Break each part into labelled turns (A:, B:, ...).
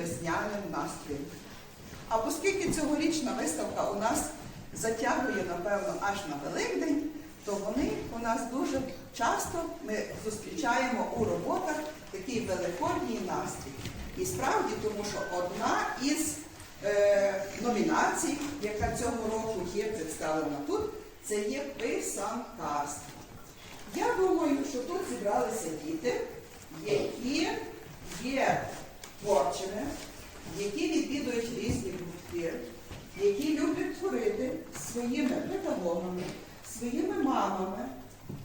A: весняним настроєм. А оскільки цьогорічна виставка у нас затягує, напевно, аж на Великдень, то вони у нас дуже часто ми зустрічаємо у роботах такий великодній настрій. І справді, тому що одна із е, номінацій, яка цього року є представлена тут, це є писанкарство. Я думаю, що тут зібралися діти, які є творчими, які відвідують різні гуртки, які люблять творити своїми педагогами, своїми мамами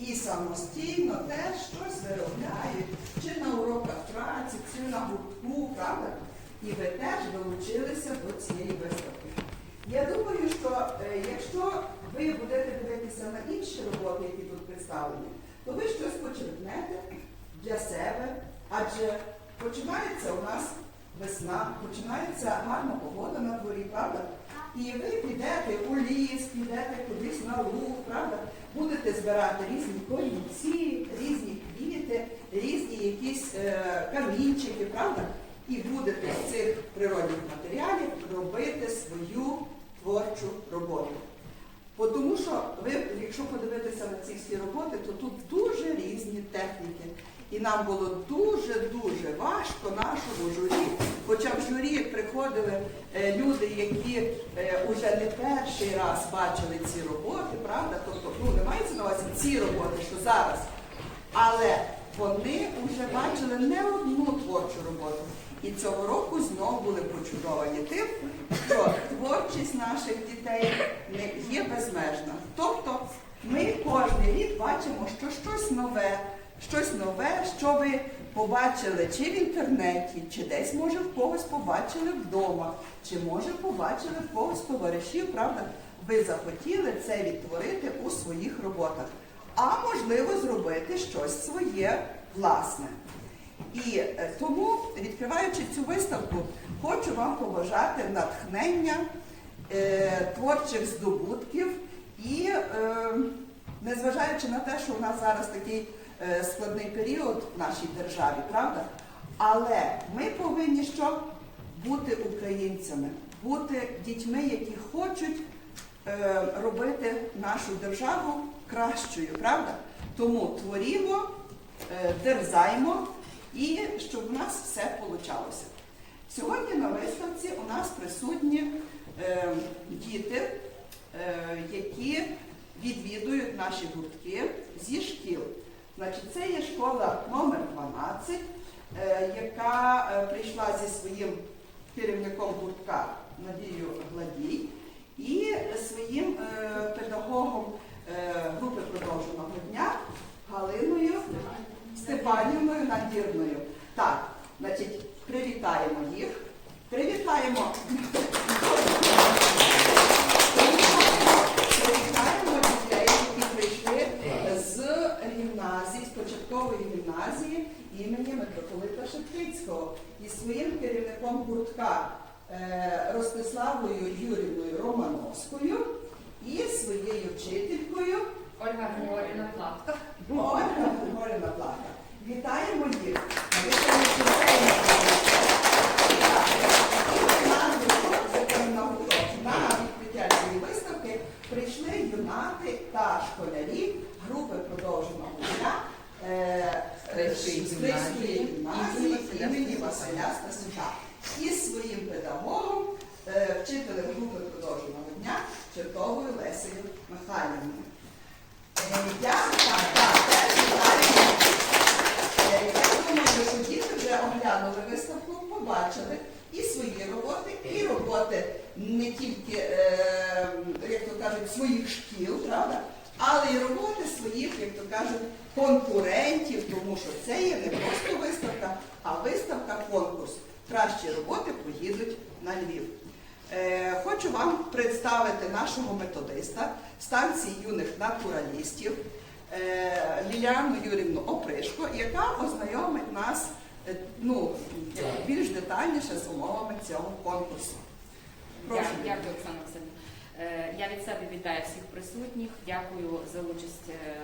A: і самостійно теж щось виробляють, чи на уроках праці, чи на гуртку, правда? І ви теж долучилися до цієї виставки. Я думаю, що е, якщо ви будете дивитися на інші роботи, які тут представлені, то ви щось почерпнете для себе, адже починається у нас весна, починається гарна погода на дворі, правда? І ви підете у ліс, підете кудись на луг, правда? Будете збирати різні корінці, різні квіти, різні якісь е, камінчики, правда? І будете з цих природних матеріалів робити свою творчу роботу. Бо Тому що ви, якщо подивитися на ці всі роботи, то тут дуже різні техніки. І нам було дуже-дуже важко нашому журі, хоча в журі приходили е, люди, які е, уже не перший раз бачили ці роботи, правда? Тобто, ну не мається на увазі ці роботи, що зараз. Але вони вже бачили не одну творчу роботу. І цього року знову були почудовані тим, що творчість наших дітей не є безмежна. Тобто ми кожен рік бачимо, що щось нове, щось нове, що ви побачили чи в інтернеті, чи десь, може, в когось побачили вдома, чи може побачили в когось товаришів, правда? Ви захотіли це відтворити у своїх роботах, а можливо зробити щось своє власне. І е, тому, відкриваючи цю виставку, хочу вам побажати натхнення, е, творчих здобутків і, е, незважаючи на те, що у нас зараз такий складний період в нашій державі, правда? Але ми повинні що? Бути українцями, бути дітьми, які хочуть е, робити нашу державу кращою, правда? Тому творімо, е, дерзаймо і щоб у нас все вийшло. Сьогодні на виставці у нас присутні е, діти, е, які відвідують наші гуртки зі шкіл. Значить, це є школа номер 12, е, яка е, прийшла зі своїм керівником гуртка Надією Гладій і своїм е, педагогом групи продовженого дня Галиною Степанівною Надірною. Так, значить, привітаємо їх. Привітаємо дітей, які прийшли з гімназії, з початкової гімназії імені митрополита Шептицького і своїм керівником гуртка е, Ростиславою Юрівною Романовською і своєю вчителькою
B: Ольга Григорівна Платка.
A: Ольга Григорівна Платка. Вітаємо їх. на виставці «Україна». І на гурток, закон на гурток, на відкриття цієї виставки прийшли юнати та школярі групи продовженого дня е,
B: Стрийської
A: Стрийської
B: гімназії
A: гімназії імені Василя Стасюка. І своїм педагогом, е, вчителем групи продовженого дня Чертовою Лесею Михайлівною. Е, Я так, так, теж вітаю. Е, Я думаю, що діти вже оглянули виставку, побачили і свої роботи, і роботи не тільки, е, як то кажуть, шкіл, правда? Але й роботи своїх, як то кажуть, конкурентів, тому що це є не просто виставка, а виставка-конкурс. Кращі роботи поїдуть на Львів. Е, Хочу вам представити нашого методиста станції юних натуралістів. е, Ліліану Юрівну Опришко, яка ознайомить нас е, ну, більш детальніше з умовами цього конкурсу. Прошу.
B: Дякую, Оксана Васильівна. Е, Я від себе вітаю всіх присутніх. Дякую за участь е,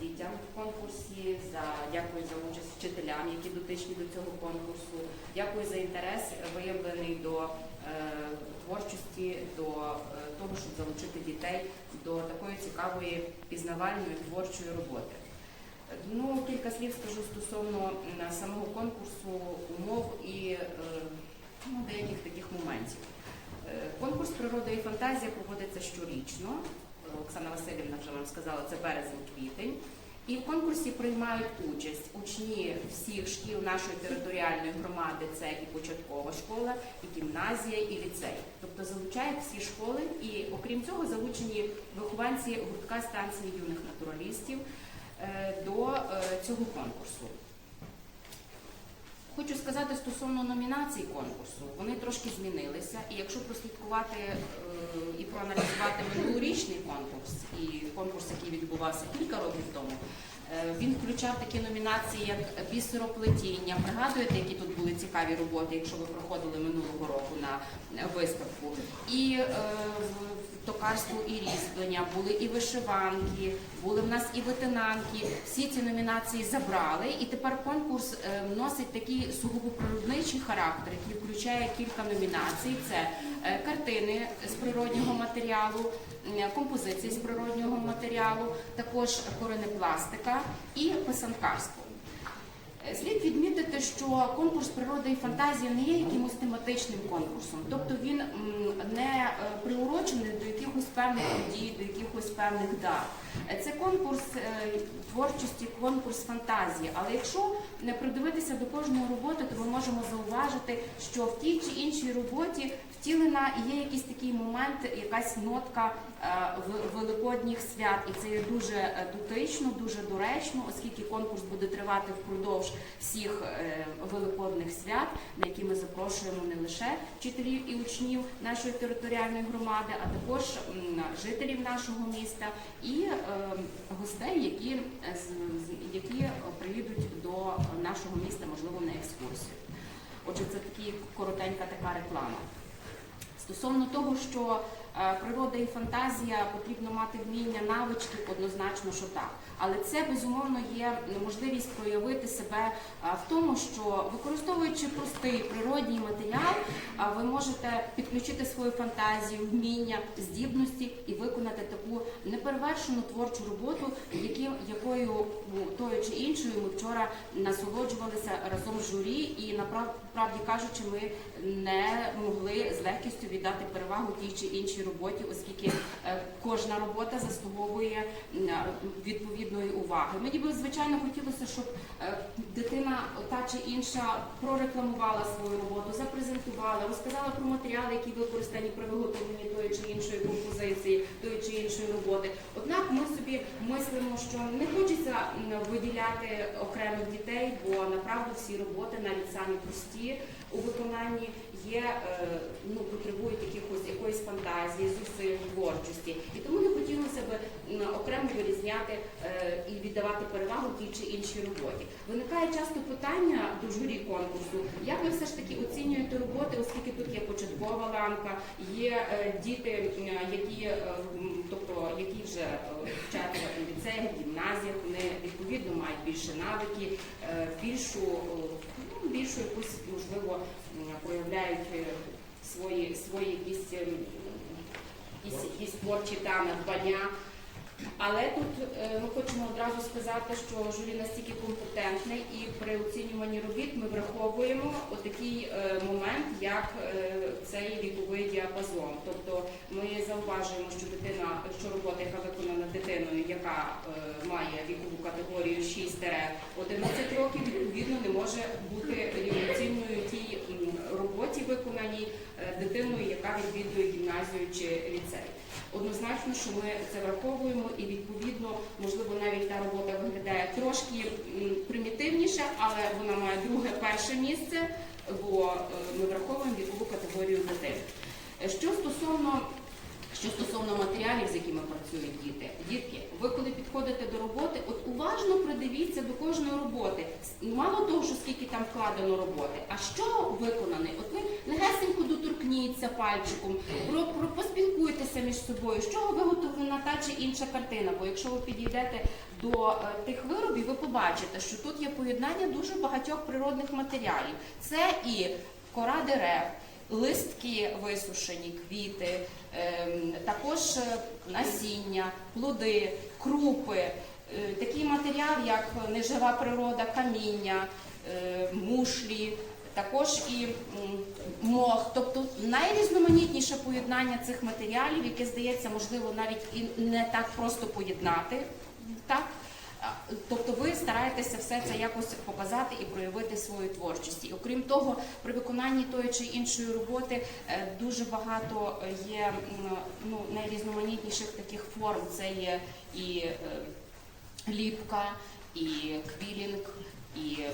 B: дітям в конкурсі, за дякую за участь вчителям, які дотичні до цього конкурсу. Дякую за інтерес виявлений до е, творчості, до того, щоб залучити дітей до такої цікавої пізнавальної творчої роботи. Ну, кілька слів скажу стосовно самого конкурсу, умов і ну, деяких таких моментів. Конкурс Природа і фантазія проводиться щорічно. Оксана Васильівна вже вам сказала, це березень-квітень. І в конкурсі приймають участь учні всіх шкіл нашої територіальної громади. Це і початкова школа, і гімназія, і ліцей. Тобто залучають всі школи, і окрім цього залучені вихованці гуртка станції юних натуралістів е, до е, цього конкурсу. Хочу сказати стосовно номінацій конкурсу, вони трошки змінилися. І якщо прослідкувати е, і проаналізувати минулорічний конкурс і конкурс, який відбувався кілька років тому, е, він включав такі номінації, як бісероплетіння. Пригадуєте, які тут були цікаві роботи, якщо ви проходили минулого року на е, виставку, і токарство і різьблення, були і вишиванки, були в нас і витинанки. Всі ці номінації забрали, і тепер конкурс е, носить такий сугубо природничий характер, який включає кілька номінацій: це е, картини з природнього матеріалу, композиції з природнього матеріалу, також коренепластика і писанкарство. Е, Слід відмітити, що конкурс природи і фантазії не є якимось тематичним конкурсом, тобто він не е, приурочений до якихось певних подій, до якихось певних дат. Е, Це конкурс е, творчості, конкурс фантазії. Але якщо не придивитися до кожної роботи, то ми можемо зауважити, що в тій чи іншій роботі втілена є якийсь такий момент, якась нотка великодніх свят, і це є дуже е, дотично, дуже доречно, оскільки конкурс буде тривати впродовж всіх е, великодних свят, на які ми запрошуємо не лише вчителів і учнів нашої територіальної громади, а також жителів нашого міста і е, гостей, які, е, які приїдуть до нашого міста, можливо, на екскурсію. Отже, це такі коротенька така реклама. Стосовно того, що е, природа і фантазія потрібно мати вміння, навички, однозначно, що так. Але це безумовно є можливість проявити себе е, в тому, що використовуючи простий природній матеріал, е, ви можете підключити свою фантазію, вміння, здібності і виконати таку неперевершену творчу роботу, якою тою чи іншою ми вчора насолоджувалися разом з журі, і направ- правді кажучи, ми не могли з легкістю віддати перевагу тій чи іншій роботі, оскільки е, кожна робота заслуговує відповідної уваги. Мені би звичайно хотілося, щоб е, дитина та чи інша прорекламувала свою роботу, запрезентувала, розказала про матеріали, які використані при виготовленні тої чи іншої композиції, тої чи іншої роботи. Однак ми собі мислимо, що не хочеться виділяти окремих дітей, бо направду всі роботи, навіть самі прості у виконанні, є е, ну потребують якихось якоїсь фантазії, зусиль, творчості. І тому не хотілося б окремо вирізняти е, і віддавати перевагу тій чи іншій роботі. Виникає часто питання до журі конкурсу, як ви все ж таки оцінюєте роботи, оскільки тут є початкова ланка, є е, діти, які, тобто які вже вчаться у ліцеях, гімназіях, вони відповідно мають більше навики, більшу, більшу якусь можливо проявляють е, свої свої якісь. ем, Якісь, якісь творчі та надбання, але тут е, ми хочемо одразу сказати, що журі настільки компетентне і при оцінюванні робіт ми враховуємо отакий е, момент, як е, цей віковий діапазон. Тобто ми зауважуємо, що дитина, що робота, яка виконана дитиною, яка має вікову категорію 6-11 років, відповідно не може бути рівноцінною тій роботі, виконаній дитиною, яка відвідує гімназію чи ліцей. Однозначно, що ми це враховуємо і відповідно, можливо, навіть та робота виглядає трошки примітивніше, але вона має друге перше місце, бо е, ми враховуємо вікову категорію дитини. Е, Що стосовно Що стосовно матеріалів, з якими працюють діти, дітки, ви коли підходите до роботи, от уважно придивіться до кожної роботи. Мало того, що скільки там вкладено роботи, а що виконаний? От ви легесенько доторкніться пальчиком, про, про поспілкуйтеся між собою, з чого виготовлена та чи інша картина. Бо якщо ви підійдете до е, тих виробів, ви побачите, що тут є поєднання дуже багатьох природних матеріалів. Це і кора дерев листки висушені, квіти, також е, насіння, плоди, крупи, е, такий матеріал, як нежива природа, каміння, е, мушлі. Також і мох, тобто найрізноманітніше поєднання цих матеріалів, яке здається, можливо, навіть і не так просто поєднати. Так? Тобто ви стараєтеся все це якось показати і проявити свою творчість. І окрім того, при виконанні тої чи іншої роботи е, дуже багато є ну, найрізноманітніших таких форм. Це є і е, ліпка, і квілінг, і м,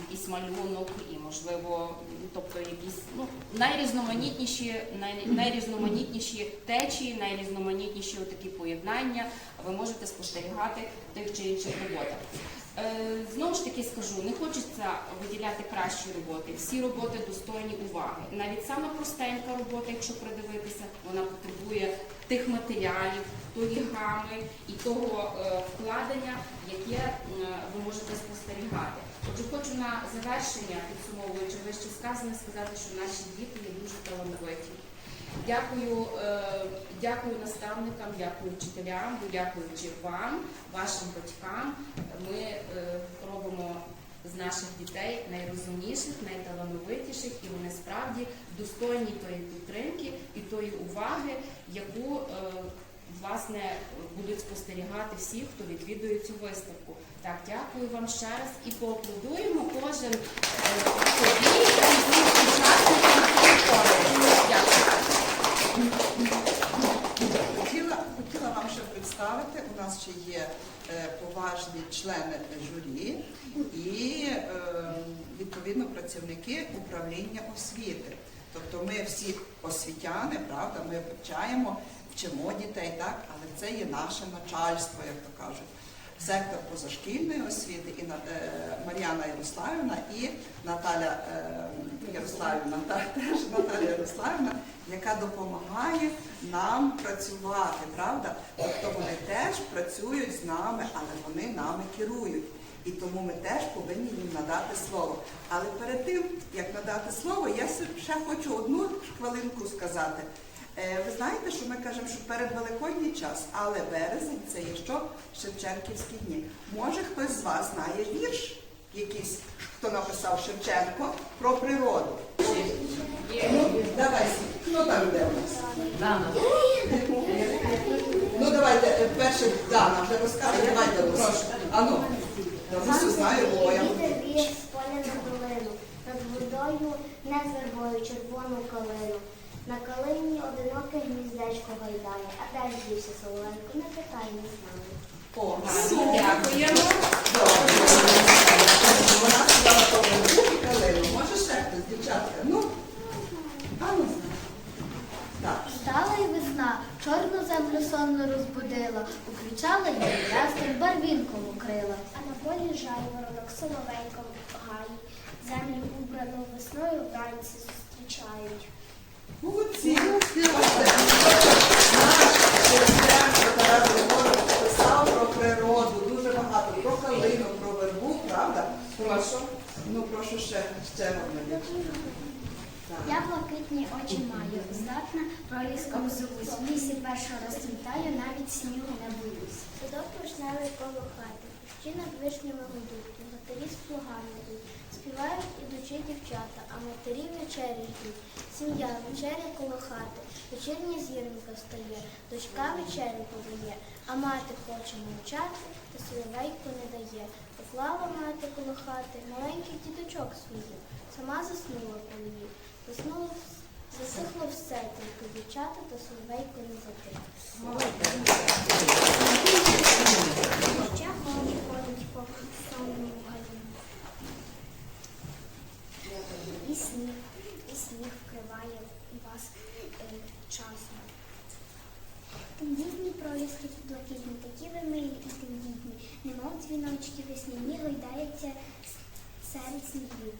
B: якийсь малюнок, і можливо, тобто якісь ну, найрізноманітніші, най, найрізноманітніші течії, найрізноманітніші такі поєднання ви можете спостерігати в тих чи інших роботах. Е, Знову ж таки скажу, не хочеться виділяти кращі роботи. Всі роботи достойні уваги. Навіть саме простенька робота, якщо придивитися, вона потребує тих матеріалів, тої грами і того е, вкладення, яке е, ви можете спостерігати. Отже, хочу на завершення, підсумовуючи вище сказане, сказати, що наші діти є дуже талановиті. Дякую, е, дякую наставникам, дякую вчителям, дякуючи вам, вашим батькам. Ми робимо з наших дітей найрозумніших, найталановитіших, і вони справді достойні тої підтримки і тої уваги, яку власне будуть спостерігати всі, хто відвідує цю виставку. Так, дякую вам ще раз і поаплодуємо кожен е, собі учасникам. Дякую.
A: Хотіла, хотіла вам ще представити, у нас ще є е, поважні члени журі і е, відповідно працівники управління освіти. Тобто ми всі освітяни, правда, ми вивчаємо, вчимо дітей, так, але це є наше начальство, як то кажуть. Сектор позашкільної освіти і е, Мар'яна Ярославівна і Наталя е, Ярославівна, так, теж Наталя Ярославівна, яка допомагає нам працювати, правда? Тобто вони теж працюють з нами, але вони нами керують. І тому ми теж повинні їм надати слово. Але перед тим, як надати слово, я ще хочу одну хвилинку сказати. Е, Ви знаєте, що ми кажемо, що перед Великодній час, але березень це є що? Шевченківські дні. Може хтось з вас знає вірш, якийсь, хто написав Шевченко про природу? Ну, давай, хто там йде у нас?
C: Дана.
A: Ну давайте, е, перше Дана вже розкаже, давайте прошу. Ану, Давусю знаю, бо я.
D: Вітер з поля на долину, над водою над вербою червону калину. На калині одиноке гніздечко гайдає, а де ж дівся соловейко, не питай, не знаю.
A: О,
B: Гарно, дякуємо.
A: Вона сказала і калину. Може ще хтось, дівчатка? Ну, ану. Так.
D: Стала й весна, чорну землю сонно розбудила, уквічала її ястреб барвінком укрила.
E: А на полі жайворонок соловейком гаї, землю убрану весною вранці зустрічають.
A: Молодці. Бачите, Наш Шевченко Тарас Григорович писав про природу, дуже багато, про калину, про вербу, правда? Прошу. Ну, прошу ще, ще одне
E: Я блакитні очі маю, здатна проліском зовусь. В лісі першого розцвітаю, навіть снігу не боюсь. Садок вишневий коло хати, над вишнями гудуть, і матері з плугами йдуть. Співають ідучи дівчата, а матері вечері йдуть. Сім'я вечеря коло хати, вечірня зіронька встає, дочка вечерю подає, а мати хоче мовчати, та соловейку не дає. Поклала мати коло хати маленьких діточок своїх, сама заснула коло їх. Заснуло, засихло все, тільки дівчата та соловейко не затих. Ще ходить, ходить по сонному І сніг, і сніг вкриває вас е, часом. Тендітні проліски блакитні, такі ви милі і тендітні, немов дзвіночки весняні гойдаються серед снігів.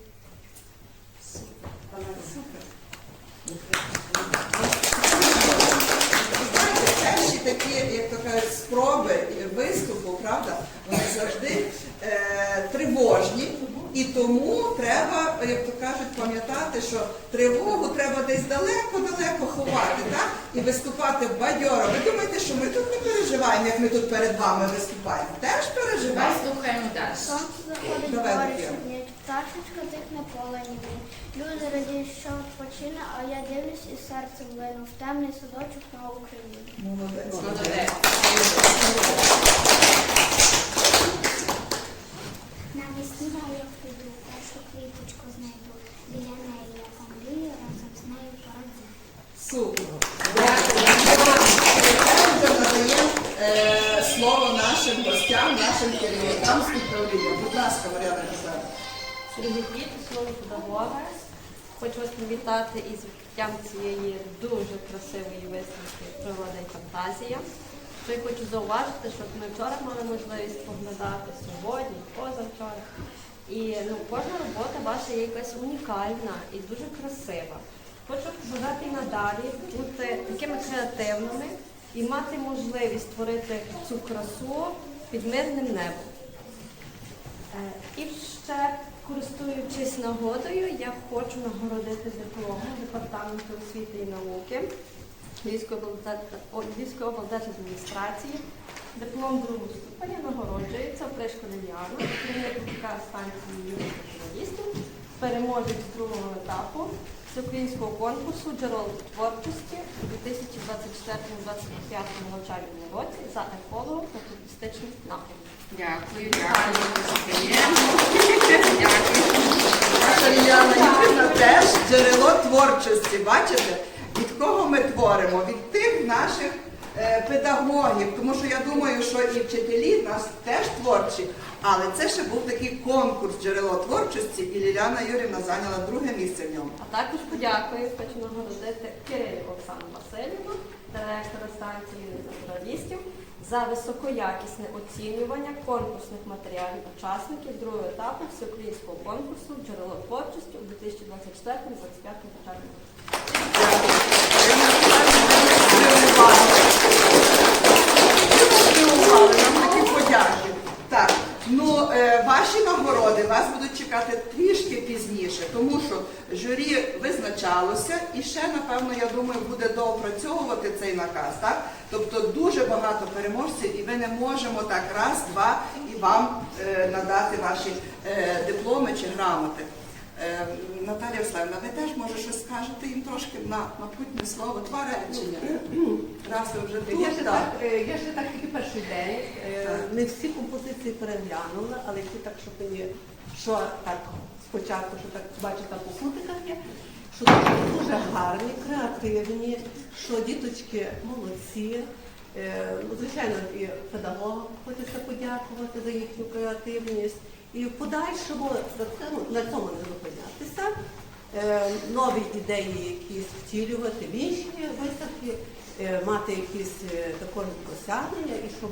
A: Перші такі, як то кажуть, спроби виступу, правда, вони завжди е, тривожні. І тому треба, як то кажуть, пам'ятати, що тривогу треба десь далеко-далеко ховати, так? І виступати бадьоро. Ви думаєте, що ми тут не переживаємо, як ми тут перед вами виступаємо? Теж переживаємо.
B: слухаємо далі.
D: Заходить
A: Софія.
D: шумлять, пташечка тихне поле ніби. Люди радіють, що відпочине, а я дивлюсь і серце влину в темний садочок на Україні.
A: Молодець.
B: Молодець.
E: Навесні я піду, першу квіточку знайду. Біля неї я помрію, разом з нею породю.
A: Супер. Дякую. Е, слово нашим гостям, нашим керівникам з управління. Будь ласка, Мар'яна Казарна.
C: Дорогі діти, слово педагога. Хочу вас привітати із відкриттям цієї дуже красивої виставки Природа і фантазія. Що я хочу зауважити, що ми вчора мали можливість поглядати сьогодні, позавчора. І ну, кожна робота ваша є якась унікальна і дуже красива. Хочу бажати і надалі бути такими креативними і мати можливість створити цю красу під мирним небом. Е, І ще, користуючись нагодою, я хочу нагородити дипломом Департаменту освіти і науки Львівської облдержа- облдержадміністрації. Диплом другого ступеня нагороджується Пришко Ліліану, керівника станції журналістів, переможець другого етапу всеукраїнського конкурсу джерел творчості у 2024-2025 навчальному році за екологом та туристичним напрямком.
B: Дякую, дякую. Дякую.
A: Наша Ліляна Юрівна теж джерело творчості. Бачите, кого ми творимо? Від тих наших е, педагогів. Тому що я думаю, що і вчителі нас теж творчі. Але це ще був такий конкурс джерело творчості, і Ліляна Юрівна зайняла друге місце в ньому.
C: А також подякую, хочу нагородити Кирилі Оксану Васильівну, директора станції натуралістів, за високоякісне оцінювання конкурсних матеріалів учасників другого етапу всеукраїнського конкурсу джерело творчості у 2024-2025 навчальному році.
A: Так, ну е, ваші нагороди вас будуть чекати трішки пізніше, тому що журі визначалося і ще, напевно, я думаю, буде доопрацьовувати цей наказ. Так? Тобто дуже багато переможців, і ми не можемо так раз, два і вам е, надати ваші е, дипломи чи грамоти. Е, Наталія Ославівна, ви теж може щось скажете їм трошки на напутнє слово, два речення. Раз ви вже
F: Я ще
A: тут,
F: так, е, я ще так тільки перший день. е, Не всі композиції переглянула, але ті так, що мені, що так спочатку, що так бачу там по кутиках є, що дуже, гарні, креативні, що діточки молодці. Ну, Звичайно, і педагогам хочеться подякувати за їхню креативність. І в подальшому на цьому, на цьому не зупинятися. Е, нові ідеї якісь втілювати в інші виставки, е, мати якісь е, також досягнення, і щоб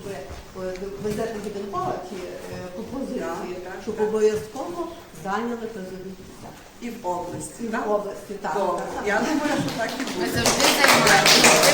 F: везете Гіденкова ті композиції, щоб обов'язково зайняли призові місця.
A: І в області.
F: І
A: так?
F: в області, так. Так, так.
A: Я думаю, що так і
B: Ми завжди займаємося.